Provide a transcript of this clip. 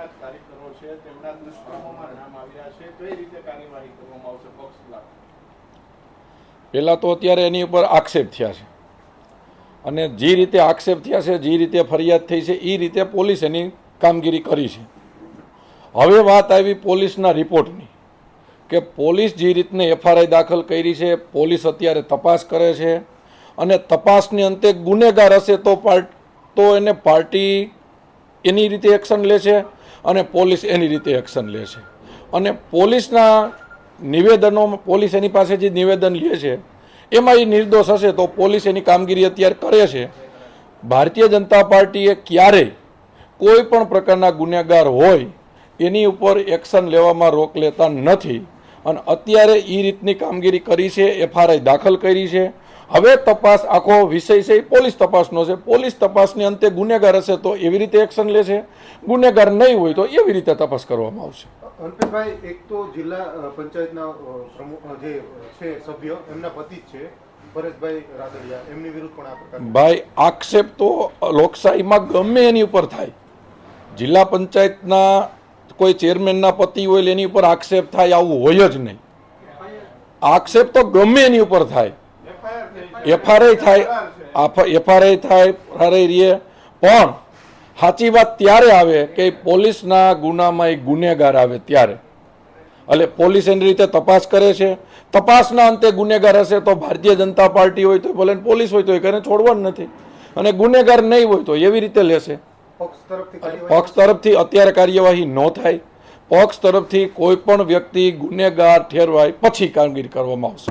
પાર્ટીના કાર્યકરો છે, તેમના દુષ્કર્મોમાં નામ આવ્યા છે કઈ રીતે કાર્યવાહી કરવામાં આવશે, પક્ષ ખિલાફ પહેલાં તો અત્યારે એની ઉપર આક્ષેપ થયા છે. અને જે રીતે આક્ષેપ થયા છે, જે રીતે ફરિયાદ થઈ છે એ રીતે પોલીસ એની કામગીરી કરી છે. હવે વાત આવી પોલીસના રિપોર્ટની, કે પોલીસ જે રીતને એફઆરઆઈ દાખલ કરી છે, પોલીસ અત્યારે તપાસ કરે છે, અને તપાસની અંતે ગુનેગાર હશે તો પાર્ટ તો એને પાર્ટી એની રીતે એક્શન લે છે અને પોલીસ એની રીતે એક્શન લે છે. અને પોલીસના નિવેદનો, પોલીસ એની પાસે જે નિવેદન લે છે, એમાં એ નિર્દોષ હશે તો પોલીસ એની કામગીરી અત્યારે કરે છે. ભારતીય જનતા પાર્ટીએ ક્યારેય કોઈ પણ પ્રકારના ગુનેગાર હોય, એની ઉપર એક્શન લેવામાં રોક લેતા નથી. અને અત્યારે એ રીતની કામગીરી કરી છે, એફઆરઆઈ દાખલ કરી છે હવે તપાસ આખો વિષય છે એ પોલીસ તપાસનો છે. પોલીસ તપાસની અંતે ગુનેગાર હશે તો એવી રીતે એક્શન લેશે? ગુનેગાર નહીં હોય તો એવી રીતે તપાસ કરવામાં આવશે? અલ્પેશભાઈ એક તો જિલ્લા પંચાયતના પ્રમુખ જે છે સભ્ય એમના પતિ છે પરેશભાઈ રાદડિયા. એમની વિરુદ્ધ પણ આ પ્રકાર ભાઈ આક્ષેપ તો લોકશાહીમાં ગમે એની ઉપર થાય. જિલ્લા પંચાયતના કોઈ ચેરમેનના પતિ હોય એની ઉપર આક્ષેપ થાય આવું હોય જ નહીં. આક્ષેપ તો ગમે એની ઉપર થાય. એફઆરઆઈ થાય એફઆરઆઈ થાય ફરાઈ રહીએ પણ સાચી વાત ત્યારે આવે કે પોલીસના ગુનામાં એક ગુનેગાર આવે ત્યારે. એટલે પોલીસ એની રીતે તપાસ કરે છે. તપાસના અંતે ગુનેગાર હશે તો ભારતીય જનતા પાર્ટી હોય તો ભલે પોલીસ હોય તો એ કરે છોડવાનું નથી. અને ગુનેગાર નહીં હોય તો એવી રીતે લેશે. પક્ષ તરફથી અત્યારે કાર્યવાહી ન થાય. પક્ષ તરફથી કોઈ પણ વ્યક્તિ ગુનેગાર ઠેરવાય પછી કામગીરી કરવામાં આવશે.